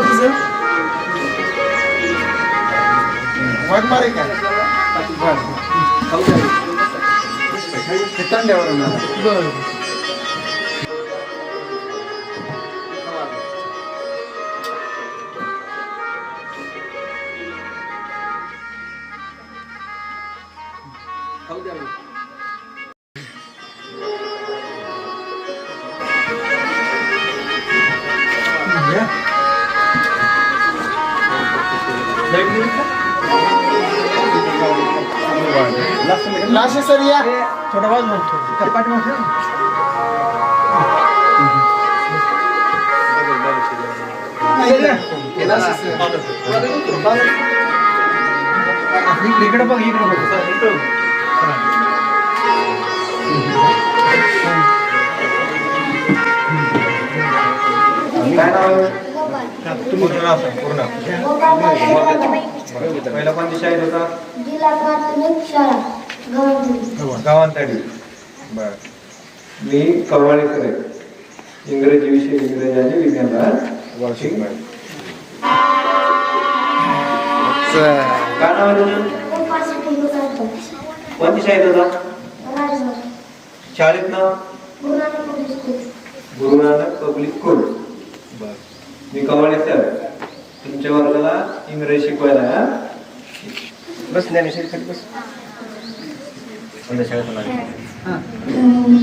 नाव तुझं वाघमारे का तांड्यावर बरं. लाशे सर या थोडा वाज म्हणतो इकडे बघ इकडे बघ काय नाव आहे तुम्ही पूर्ण पहिला कोणती शाळेत होता जिल्हा प्राथमिक शाळा गव्हाणजरी गावांतडी बर. मी कवाळेकर आहे इंग्रजी विषय इंग्रजी आणि विज्ञान वार्षिक काय नाव आहे तुझं? कोणती शाळेत होता शाळेत नाव? Guru Nanak public school. बर. मी कवाळे सर. तुमच्या वर्गाला इंग्रजी शिकवायला बस ज्ञानेश्वरी बस. कोणत्या शाळेतून आले?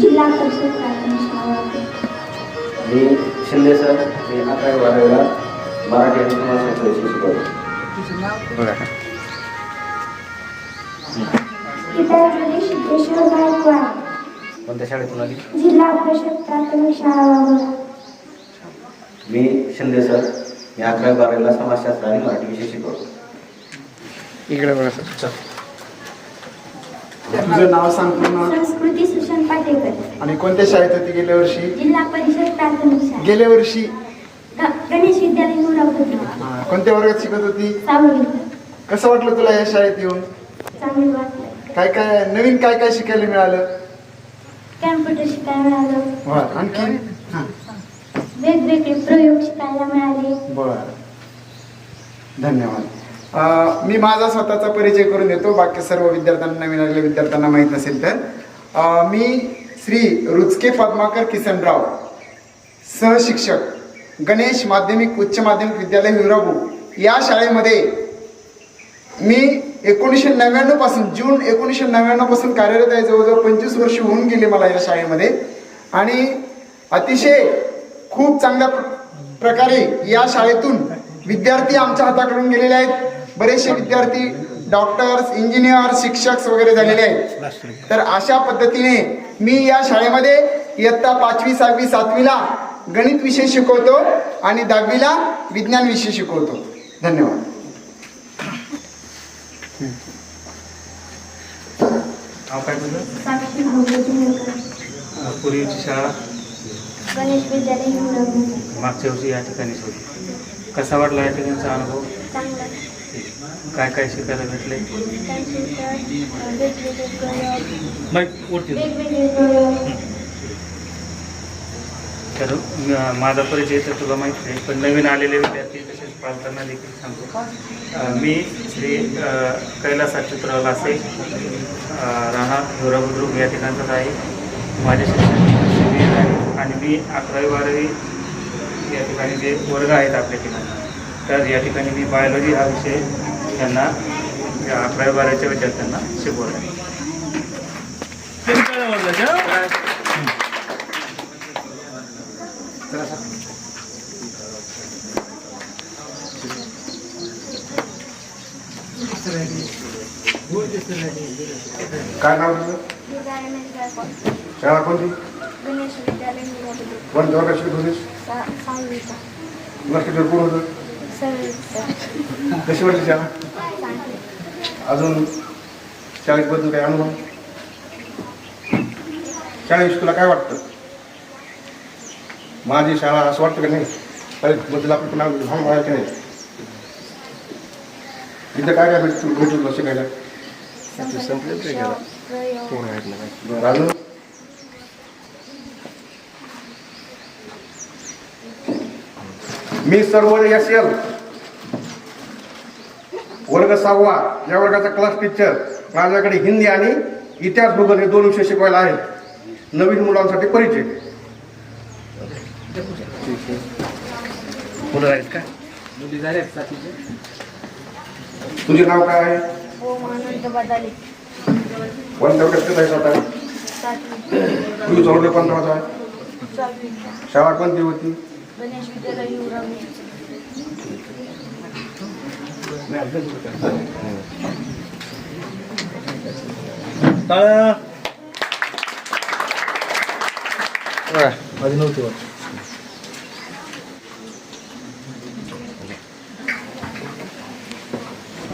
जिल्हा परिषद प्राथमिक शाळा मी शिंदे सर मी अकरावी बारावीला मराठी आणि विषय शिकवतो. गीतांजली सिद्धेश्वर गायकवाड. कोणत्या शाळेतून आली जिल्हा परिषद प्राथमिक शाळा वाघोला मी शिंदे सर मी अकरावी बारावीला समाजशास्त्र आणि मराठी विषय शिकवतो. इकडे बघा सर. तुझं नाव सांग पूर्ण. संस्कृती सुशन पाटेकर. आणि कोणत्या शाळेत होती गेल्या वर्षी? जिल्हा परिषद प्राथमिक शाळा. गेल्या वर्षी? ग- गणेश विद्यालय हा, कोणत्या वर्गात शिकत होती? सावली कसं वाटलं तुला या शाळेत येऊन? चांगली वाटलं. काय काय नवीन काय काय शिकायला मिळालं? कॅम्प्युटर शिकायला मिळालं. वा आणखी वेगवेगळे प्रयोग शिकायला मिळाले. बर. धन्यवाद. मी माझा स्वतःचा परिचय करून देतो. बाकी सर्व विद्यार्थ्यांना नवीन आलेल्या विद्यार्थ्यांना माहीत नसेल तर. मी श्री रुचके पद्माकर किसनराव सहशिक्षक गणेश माध्यमिक उच्च माध्यमिक विद्यालय हिवराबू या शाळेमध्ये मी एकोणीसशे नव्याण्णवपासून जून एकोणीसशे नव्याण्णवपासून कार्यरत आहे. जवळजवळ पंचवीस वर्ष होऊन गेले मला या शाळेमध्ये. आणि अतिशय खूप चांगल्या प्र- प्रकारे या शाळेतून विद्यार्थी आमच्या हाताकडून गेलेले आहेत. बरेचसे विद्यार्थी डॉक्टर्स इंजिनियर शिक्षक वगैरे झालेले आहेत. तर अशा पद्धतीने मी या शाळेमध्ये इयत्ता पाचवी सहावी सातवीला गणित विषय शिकवतो आणि दहावीला विज्ञान विषय शिकवतो. धन्यवाद. पूर्वीची शाळा? गणेश विद्यालय हिवराबू मागच्या वर्षी या ठिकाणीच होती. कसा वाटला या ठिकाणचा अनुभव? चांगला. काय काय शिकायला भेटले तर माझा परिचय तर तुला माहिती नाही पण नवीन आलेले विद्यार्थी तसेच पालकांना देखील सांगतो. मी श्री कैलास अच्युतराव लासे राहणार या ठिकाणचाच आहे. माझे शिक्षण आणि मी अकरावी बारावी या ठिकाणी जे वर्ग आहेत आपल्या ठिकाणी. तर या ठिकाणी मी बायोलॉजी हा विषय त्यांना या अकरावी बारावीच्या विद्यार्थ्यांना शिकवला आहे काय नाव शाळा कोणती? कोणत्या किती कोण होतं? कशी वाटली शाळा? अजून शाळेबद्दल काही अनुभव? शाळेविषयी तुला काय वाटतं? माझी शाळा असं वाटतं का नाही? शाळेबद्दल आपण पुन्हा भाव व्हायचं नाही? इथं काय काय भेटतो भेटू तुला शिकायला? अजून? मी सर्व एस एल वर्ग सहावा या वर्गाचा क्लास टीचर माझ्याकडे हिंदी आणि इतिहास भूगोल हे दोन विषय शिकवायला आहेत. नवीन मुलांसाठी परिचय. मुलं आहेत का? तुझे नाव काय आहे? पंधरा आहे आता सातवी तुझं वर्ग आहे. शाळा कोणती होती? विद्यालय युवरामी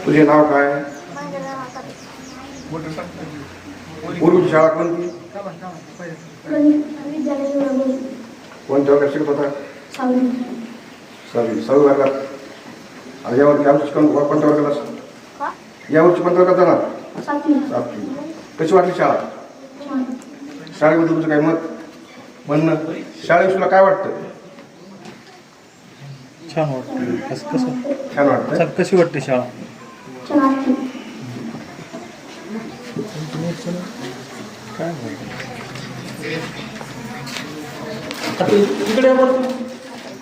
तुझे नाव काय? पूर्वीची शाळा कोणती? कोणत्या वर्गात शिकत होता? सहावी सॉरी सहावी वर्गात. आणि यावरती आमची कोणत्या वर्गाला का? यावरची कोणत्या वर्गात जाणार? सातवी. सातवी. कशी वाटली शाळा? शाळेबद्दल तुझं काय मत? म्हणणं? शाळेविषयी तुला काय वाटतं? छान वाटतं. कसं कसं? छान वाटतं? कशी वाटते शाळा? छान वाटते. इकडे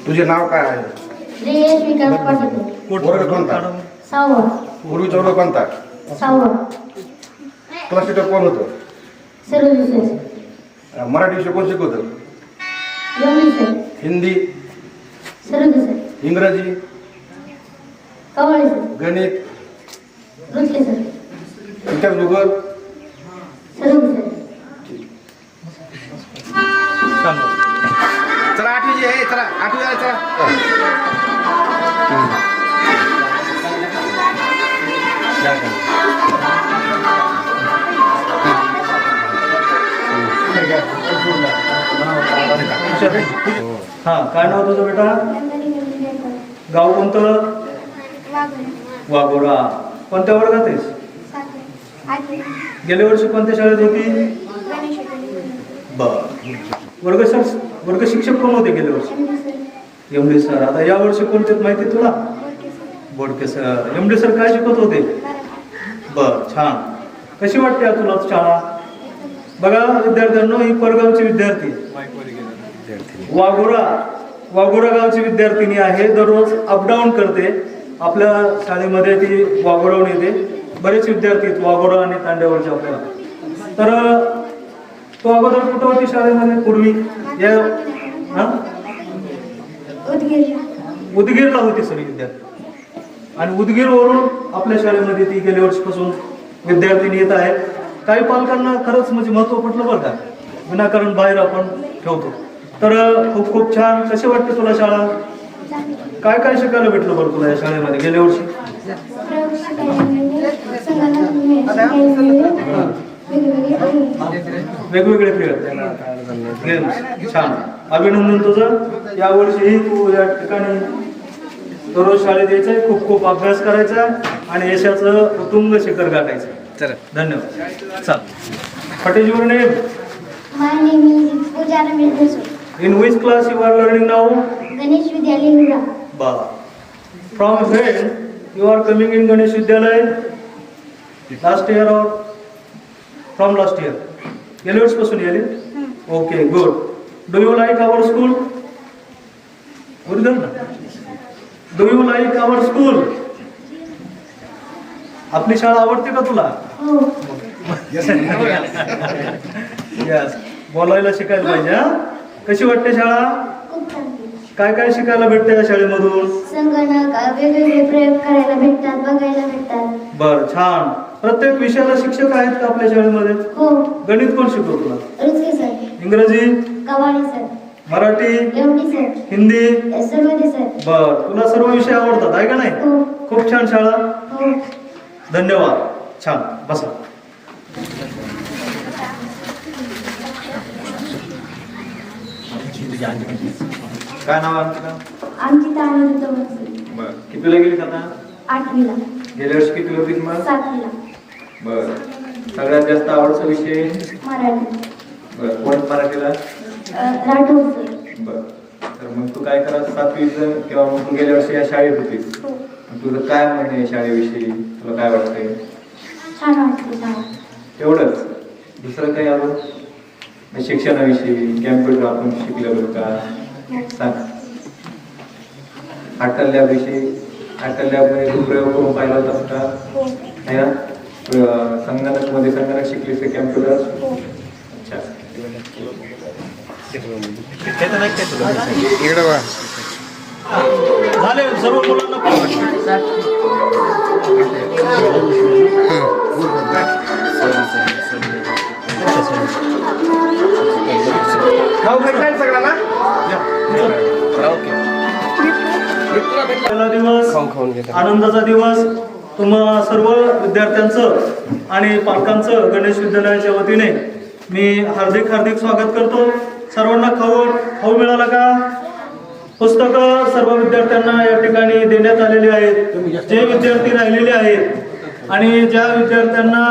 तुझे नाव काय आहे? जयेश विकास पाटील वर्ग कोणता? सहावा पूर्वीचा वर्ग कोणता? सहावा क्लास टीचर कोण होतं? सर्व मराठी विषय कोण शिकवतं? हिंदी? सर्व इंग्रजी? कवाळे सर. गणित? रुचले सर. इतिहास भूगोल सर्व विषय चला आठवीची आहे चला आठवी आहे चला. हा काय नाव तुझं बेटा? गाव कोणतं? वाघोडा. कोणत्या वर्गात आहेस? गेल्या वर्षी कोणत्या शाळेत होती? बर. वर्ग वर्ग शिक्षक कोण होते गेल्या वर्षी? एम डी सर आता या वर्षी कोणते आहेत माहिती तुला? Bodke sir. M D sir काय शिकवत होते? बर छान. कशी वाटते तुला शाळा? बघा विद्यार्थ्यांनो ही परगावची विद्यार्थी. वाघोरा. वाघोरा गावची विद्यार्थिनी आहे. दररोज अपडाऊन करते. आपल्या शाळेमध्ये ती वाघोराहून येते. बरेच विद्यार्थी आहेत वाघोरा आणि तांड्यावरच्या आपल्याला तर तो अगोदर कुठं होती शाळेमध्ये? पूर्वी? या उदगीरला होती सर विद्यार्थी. आणि उदगीरवरून आपल्या शाळेमध्ये ती गेल्या वर्षीपासून विद्यार्थिनी येत आहे. काही पालकांना खरंच म्हणजे महत्त्व पटलं बरं का? विनाकारण बाहेर आपण ठेवतो. तर खूप खूप छान. कशी वाटते तुला शाळा? काय काय शिकायला भेटलं बरं तुला या शाळेमध्ये गेल्या वर्षी? वेगवेगळे खेळ गेम्स. छान. अभिनंदन तुझं. यावर्षीही तू या ठिकाणी दररोज शाळेत यायचं आहे खूप खूप अभ्यास करायचा आणि यशाचं उतुंग शिखर गाठायचं. चल. धन्यवाद. चाल. Patel your name in which class you are learning now Ganesh Vidyalaya बा from when you are coming in Ganesh Vidyalaya last year or from last year गेल्या वर्षपासून येईल okay good do you like our school do you like our school आपली शाळा आवडते का तुला हो यस बोलायला शिकायला पाहिजे हा कशी वाटते शाळा काय काय शिकायला भेटते या शाळेमधून संगणक वेगवेगळे प्रयोग करायला भेटतात बघायला भेटतात बर छान प्रत्येक विषयाला शिक्षक आहेत का आपल्या शाळेमध्ये हो गणित कोण शिकवतो इंग्रजी सर. मराठी एवढी सर. हिंदी? सर. बर तुला सर्व विषय आवडतात आहे का नाही? हो. खूप छान शाळा. हो. धन्यवाद. छान. बसा. काय नाव आहे आमचं? नाव आमची ताणी होती बर. कितीला गेली आता? आठवीला. गेल्या वर्षी किती होती मग? सातवीला. बर. सगळ्यात जास्त आवडचा विषय? मराठी. बर कोण मराठीला राठोड सर. बर तर मग तू काय करा सातवीचं किंवा मग तू गेल्या वर्षी या शाळेत होतीस. हो. मग तुझं काय म्हणणं आहे शाळेविषयी? तुला काय वाटतंय? छान शाळा तेवढंच दुसरं काही मग शिक्षणाविषयी कॅम्प्युटर आपण शिकलेलो का? सांग. अटल लॅबविषयी अटल लॅबमध्ये तू प्रयोग करून पाहिला होतास का? हो. आहे ना? अं, संगणकमध्ये संगणक शिकलीस कॅम्प्युटर हो. अच्छा. इकडे बघा. झाले सर्व मुलांना दिवस आनंदाचा दिवस. तुम्हा सर्व विद्यार्थ्यांचं आणि पालकांचं गणेश विद्यालयाच्या वतीने मी हार्दिक हार्दिक स्वागत करतो. सर्वांना खाऊ खाऊ मिळाला का? पुस्तकं सर्व विद्यार्थ्यांना या ठिकाणी देण्यात आलेली आहेत. जे विद्यार्थी राहिलेले आहेत. आणि ज्या विद्यार्थ्यांना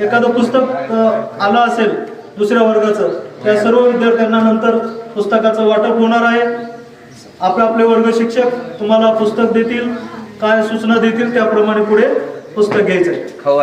एखादं पुस्तक आलं असेल दुसऱ्या वर्गाचं त्या सर्व विद्यार्थ्यांना नंतर पुस्तकाचं वाटप होणार आहे. आपले आपले वर्ग शिक्षक तुम्हाला पुस्तक देतील काय सूचना देतील त्याप्रमाणे पुढे पुस्तक घ्यायचं खाऊ